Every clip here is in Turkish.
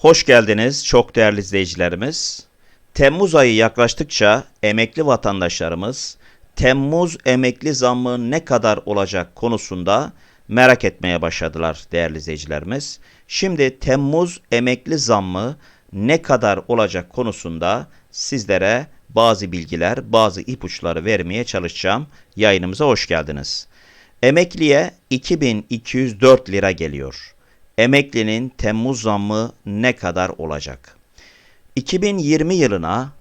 Hoş geldiniz çok değerli izleyicilerimiz. Temmuz ayı yaklaştıkça emekli vatandaşlarımız Temmuz emekli zammı ne kadar olacak konusunda merak etmeye başladılar değerli izleyicilerimiz. Şimdi Temmuz emekli zammı ne kadar olacak konusunda sizlere bazı bilgiler, bazı ipuçları vermeye çalışacağım. Yayınımıza hoş geldiniz. Emekliye 2204 lira geliyor. Emeklinin Temmuz zammı ne kadar olacak? 2020 yılına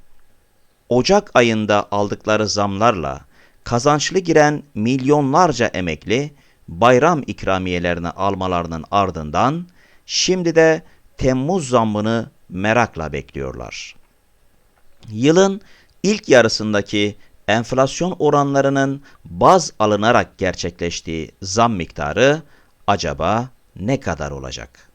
Ocak ayında aldıkları zamlarla kazançlı giren milyonlarca emekli bayram ikramiyelerini almalarının ardından şimdi de Temmuz zammını merakla bekliyorlar. Yılın ilk yarısındaki enflasyon oranlarının baz alınarak gerçekleştiği zam miktarı acaba ne kadar olacak?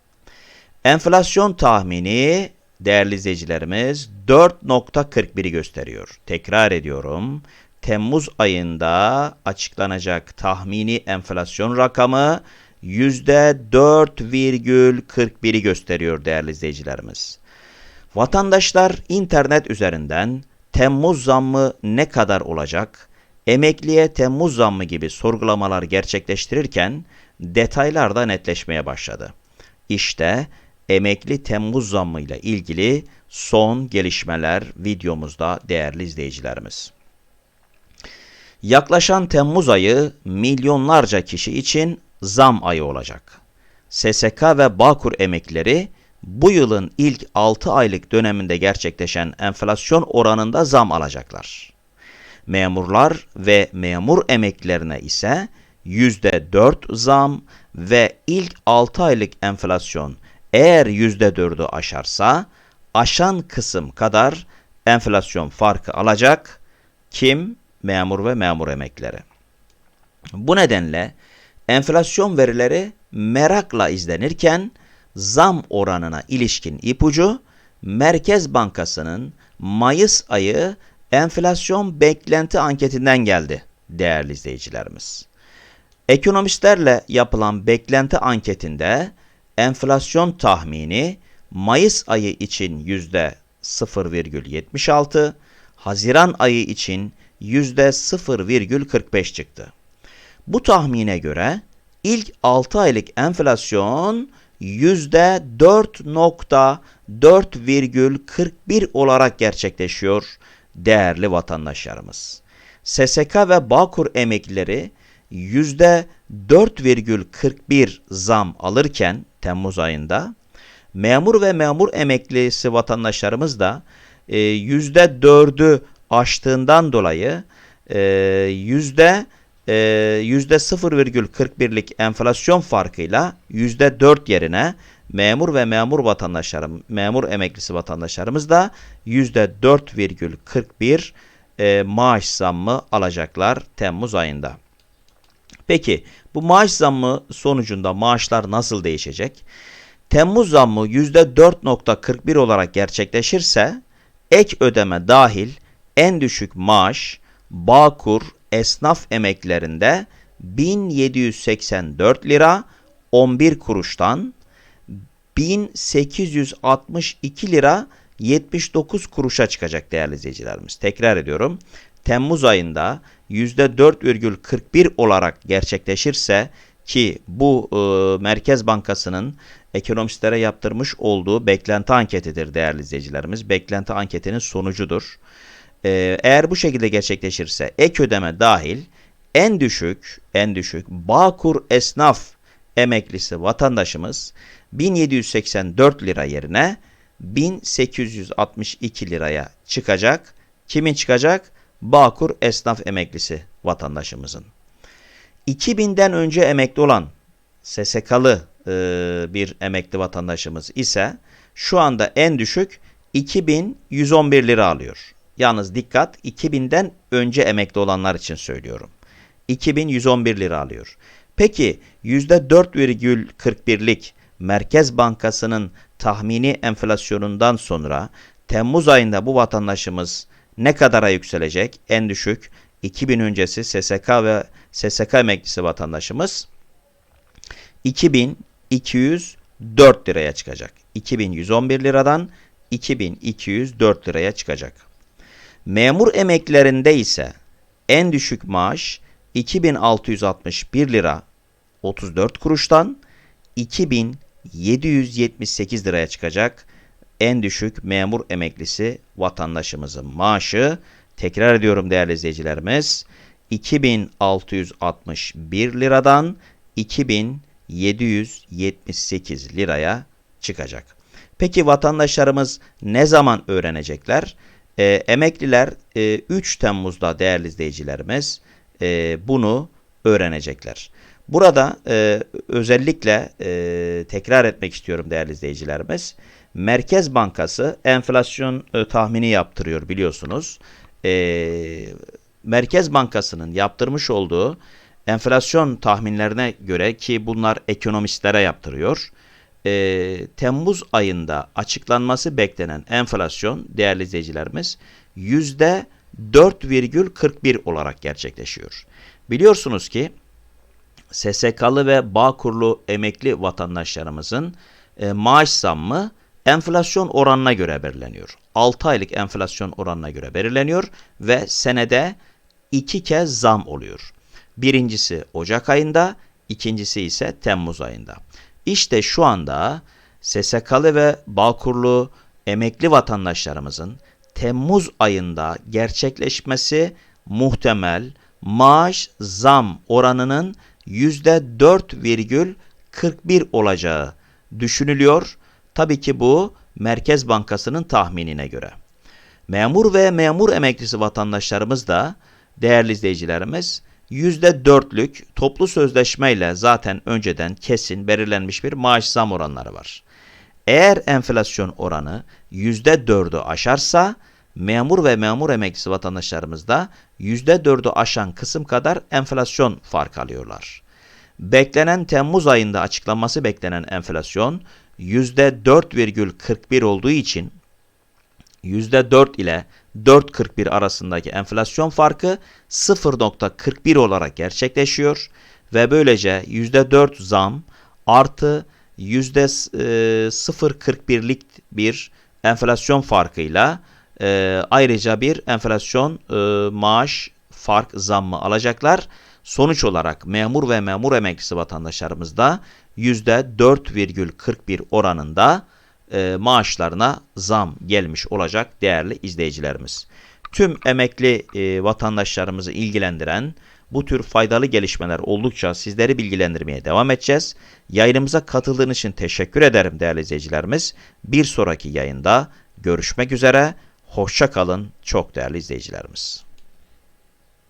Enflasyon tahmini değerli izleyicilerimiz 4.41'i gösteriyor. Tekrar ediyorum. Temmuz ayında açıklanacak tahmini enflasyon rakamı %4,41'i gösteriyor değerli izleyicilerimiz. Vatandaşlar internet üzerinden Temmuz zammı ne kadar olacak, emekliye Temmuz zammı gibi sorgulamalar gerçekleştirirken detaylar da netleşmeye başladı. İşte emekli Temmuz zammı ile ilgili son gelişmeler videomuzda değerli izleyicilerimiz. Yaklaşan Temmuz ayı milyonlarca kişi için zam ayı olacak. SSK ve Bağkur emeklileri bu yılın ilk 6 aylık döneminde gerçekleşen enflasyon oranında zam alacaklar. Memurlar ve memur emeklilerine ise %4 zam ve ilk 6 aylık enflasyon eğer %4'ü aşarsa aşan kısım kadar enflasyon farkı alacak. Kim? Memur ve memur emeklileri. Bu nedenle enflasyon verileri merakla izlenirken zam oranına ilişkin ipucu Merkez Bankası'nın Mayıs ayı enflasyon beklenti anketinden geldi değerli izleyicilerimiz. Ekonomistlerle yapılan beklenti anketinde enflasyon tahmini Mayıs ayı için yüzde 0,76, Haziran ayı için yüzde 0,45 çıktı. Bu tahmine göre ilk 6 aylık enflasyon yüzde 4.4,41 olarak gerçekleşiyor değerli vatandaşlarımız. SSK ve Bağkur emeklileri %4,41 zam alırken Temmuz ayında memur ve memur emeklisi vatandaşlarımız da e, yüzde 4'ü aştığından dolayı e, yüzde e, yüzde 0,41'lik enflasyon farkıyla yüzde 4 yerine memur ve memur vatandaşlarım, memur emeklisi vatandaşlarımız da yüzde 4,41 e, maaş zammı alacaklar Temmuz ayında. Peki bu maaş zammı sonucunda maaşlar nasıl değişecek? Temmuz zammı %4.41 olarak gerçekleşirse ek ödeme dahil en düşük maaş Bağkur esnaf emeklerinde 1784 lira 11 kuruştan 1862 lira 79 kuruşa çıkacak değerli izleyicilerimiz. Tekrar ediyorum. Temmuz ayında %4,41 olarak gerçekleşirse ki bu e, Merkez Bankası'nın ekonomistlere yaptırmış olduğu beklenti anketidir değerli izleyicilerimiz. Beklenti anketinin sonucudur. E, eğer bu şekilde gerçekleşirse ek ödeme dahil en düşük en düşük Bağkur esnaf emeklisi vatandaşımız 1784 lira yerine 1862 liraya çıkacak. Kimin çıkacak? Bağkur esnaf emeklisi vatandaşımızın. 2000'den önce emekli olan SSK'lı e, bir emekli vatandaşımız ise şu anda en düşük 2111 lira alıyor. Yalnız dikkat 2000'den önce emekli olanlar için söylüyorum. 2111 lira alıyor. Peki %4,41'lik Merkez Bankası'nın tahmini enflasyonundan sonra Temmuz ayında bu vatandaşımız ne kadara yükselecek? En düşük 2000 öncesi SSK ve SSK emeklisi vatandaşımız 2213 4 liraya çıkacak. 2111 liradan 2204 liraya çıkacak. Memur emeklilerinde ise en düşük maaş 2661 lira 34 kuruştan 2778 liraya çıkacak. En düşük memur emeklisi vatandaşımızın maaşı tekrar ediyorum değerli izleyicilerimiz 2661 liradan 2778 liraya çıkacak. Peki vatandaşlarımız ne zaman öğrenecekler? E, emekliler e, 3 Temmuz'da değerli izleyicilerimiz e, bunu öğrenecekler. Burada e, özellikle e, tekrar etmek istiyorum değerli izleyicilerimiz. Merkez Bankası enflasyon e, tahmini yaptırıyor biliyorsunuz. E, Merkez Bankası'nın yaptırmış olduğu enflasyon tahminlerine göre ki bunlar ekonomistlere yaptırıyor. E, Temmuz ayında açıklanması beklenen enflasyon değerli izleyicilerimiz yüzde 4,41 olarak gerçekleşiyor. Biliyorsunuz ki SSK'lı ve Bağkurlu emekli vatandaşlarımızın e, maaş zammı enflasyon oranına göre belirleniyor. 6 aylık enflasyon oranına göre belirleniyor ve senede iki kez zam oluyor. Birincisi Ocak ayında, ikincisi ise Temmuz ayında. İşte şu anda SSK'lı ve Bağkurlu emekli vatandaşlarımızın Temmuz ayında gerçekleşmesi muhtemel maaş zam oranının %4,41 olacağı düşünülüyor. Tabii ki bu Merkez Bankası'nın tahminine göre. Memur ve memur emeklisi vatandaşlarımız da değerli izleyicilerimiz %4'lük toplu sözleşmeyle zaten önceden kesin belirlenmiş bir maaş zam oranları var. Eğer enflasyon oranı %4'ü aşarsa memur ve memur emeklisi vatandaşlarımız da %4'ü aşan kısım kadar enflasyon fark alıyorlar. Beklenen Temmuz ayında açıklanması beklenen enflasyon %4,41 olduğu için %4 ile 4.41 arasındaki enflasyon farkı 0.41 olarak gerçekleşiyor ve böylece %4 zam artı %0.41'lik bir enflasyon farkıyla e, ayrıca bir enflasyon e, maaş fark zammı alacaklar. Sonuç olarak memur ve memur emeklisi vatandaşlarımız da %4,41 oranında e, maaşlarına zam gelmiş olacak değerli izleyicilerimiz. Tüm emekli e, vatandaşlarımızı ilgilendiren bu tür faydalı gelişmeler oldukça sizleri bilgilendirmeye devam edeceğiz. Yayınımıza katıldığınız için teşekkür ederim değerli izleyicilerimiz. Bir sonraki yayında görüşmek üzere. Hoşça kalın çok değerli izleyicilerimiz.